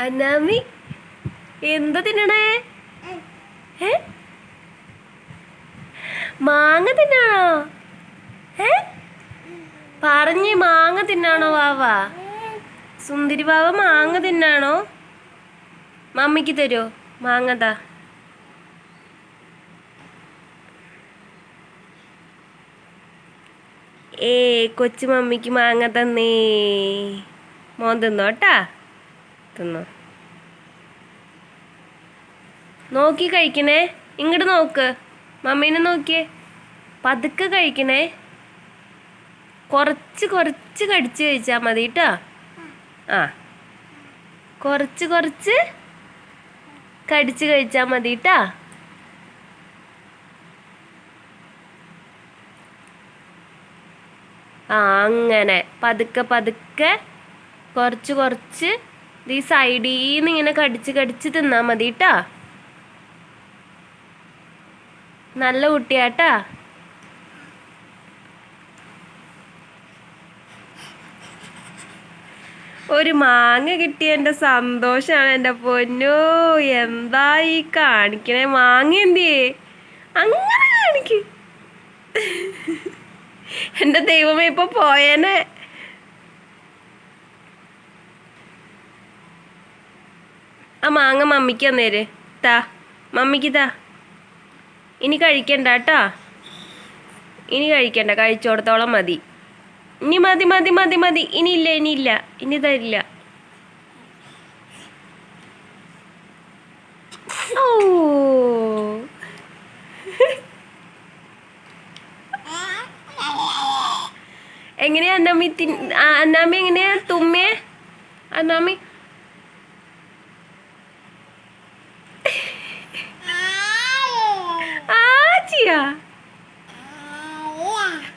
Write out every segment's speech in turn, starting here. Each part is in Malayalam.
അന്നാമി എന്താ തിന്നണേ? മാങ്ങ തിന്നാണോ? ഏ? പറഞ്ഞ് മാങ്ങ തിന്നാണോ വാവ? സുന്ദരി വാവ മാങ്ങ തിന്നാണോ? മമ്മിക്ക് തരുമോ മാങ്ങതാ ഏ കൊച്ചു മമ്മിക്ക് മാങ്ങ തന്നേ. മോൻ തിന്നോ കേട്ടാ തിന്നോ നോക്കി കഴിക്കണേ. ഇങ്ങോട്ട് നോക്ക്. മമ്മീനെ നോക്കിയേ. പതുക്കെ കഴിക്കണേ. കുറച്ച് കുറച്ച് കടിച്ച് കഴിച്ചാൽ മതി കേട്ടോ. ആ. കുറച്ച് കുറച്ച് കടിച്ച് കഴിച്ചാൽ മതി കേട്ടോ. ആ അങ്ങനെ. പതുക്കെ പതുക്കെ കുറച്ച് കുറച്ച് ഈ സൈഡിൽ നിന്ന് ഇങ്ങനെ കടിച്ച് കടിച്ച് തിന്നാൽ മതി കേട്ടാ നല്ല കുട്ടിയാട്ടാ. ഒരു മാങ്ങ കിട്ടിയ എന്റെ സന്തോഷമാണ് എന്റെ പൊന്നോ. എന്താ ഈ കാണിക്കണേ? മാങ്ങ എന്തിയേ? അങ്ങനെ കാണിക്ക്. എന്റെ ദൈവമേ ഇപ്പൊ പോയേനെ. ആ മാങ്ങ മമ്മിക്ക് തന്നേര്. താ മമ്മിക്ക് താ. ഇനി കഴിക്കണ്ട കേട്ടോ ഇനി കഴിക്കണ്ട കഴിച്ചോടത്തോളം മതി. ഇനി മതി മതി മതി മതി. ഇനിയില്ല ഇനിയില്ല ഇനി തരില്ല. എങ്ങനെയാ അന്നാമി അന്നാമി എങ്ങനെയാ? തുമ്മേ അന്നാമി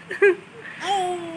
Oh.